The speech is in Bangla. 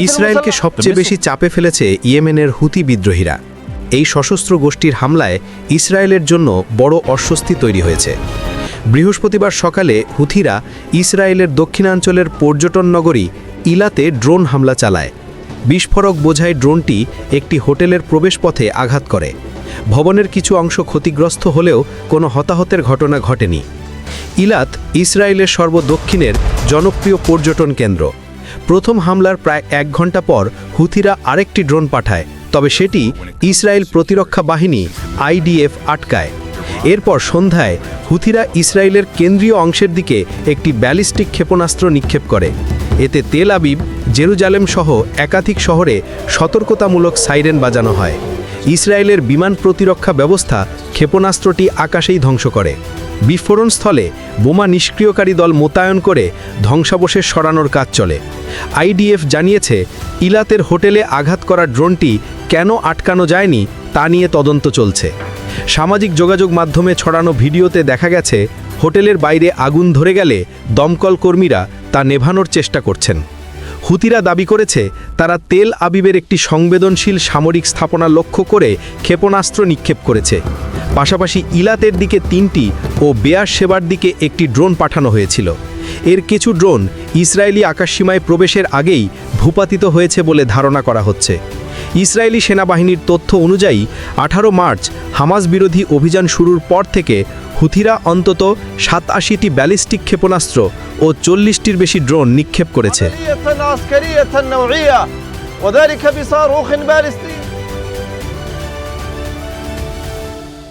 ইসরায়েলকে সবচেয়ে বেশি। চাপে ফেলেছে ইয়েমেনের হুতি বিদ্রোহীরা। এই সশস্ত্র গোষ্ঠীর হামলায় ইসরায়েলের জন্য বড় অস্বস্তি তৈরি হয়েছে। বৃহস্পতিবার সকালে হুথিরা ইসরায়েলের দক্ষিণাঞ্চলের পর্যটন নগরী ইলাতে ড্রোন হামলা চালায়। বিস্ফোরক বোঝায় ড্রোনটি একটি হোটেলের প্রবেশপথে আঘাত করে। ভবনের কিছু অংশ ক্ষতিগ্রস্ত হলেও কোনো হতাহতের ঘটনা ঘটেনি। ইলাত ইসরায়েলের সর্বদক্ষিণের জনপ্রিয় পর্যটন কেন্দ্র। প্রথম হামলার প্রায় এক ঘণ্টা পর হুথিরা আরেকটি ড্রোন পাঠায়, তবে সেটি ইসরায়েল প্রতিরক্ষা বাহিনী আইডিএফ আটকায়। এরপর সন্ধ্যায় হুথিরা ইসরায়েলের কেন্দ্রীয় অংশের দিকে একটি ব্যালিস্টিক ক্ষেপণাস্ত্র নিক্ষেপ করে। এতে তেল আবিব, জেরুজালেম সহ একাধিক শহরে সতর্কতামূলক সাইরেন বাজানো হয়। ইসরায়েলের বিমান প্রতিরক্ষা ব্যবস্থা ক্ষেপণাস্ত্রটি আকাশেই ধ্বংস করে। বিস্ফোরণস্থলে বোমা নিষ্ক্রিয়কারী দল মোতায়েন করে ধ্বংসাবশেষ সরানোর কাজ চলে। আইডিএফ জানিয়েছে, ইলাতের হোটেলে আঘাত করা ড্রোনটি কেন আটকানো যায়নি তা নিয়ে তদন্ত চলছে। সামাজিক যোগাযোগ মাধ্যমে ছড়ানো ভিডিওতে দেখা গেছে, হোটেলের বাইরে আগুন ধরে গেলে দমকল কর্মীরা তা নেভানোর চেষ্টা করছেন। হুতিরা দাবি করেছে, তারা তেল আবিবের একটি সংবেদনশীল সামরিক স্থাপনা লক্ষ্য করে ক্ষেপণাস্ত্র নিক্ষেপ করেছে। পাশাপাশি ইলাতের দিকে তিনটি ও বেয়ার সেবার দিকে একটি ড্রোন পাঠানো হয়েছিল। এর কিছু ড্রোন ইসরায়েলি আকাশসীমায় প্রবেশের আগেই ভূপাতিত হয়েছে বলে ধারণা করা হচ্ছে। ইসরায়েলি সেনাবাহিনীর তথ্য অনুযায়ী, আঠারো মার্চ হামাস বিরোধী অভিযান শুরুর পর থেকে হুথিরা অন্তত সাতাশিটি ব্যালিস্টিক ক্ষেপণাস্ত্র ও চল্লিশটির বেশি ড্রোন নিক্ষেপ করেছে।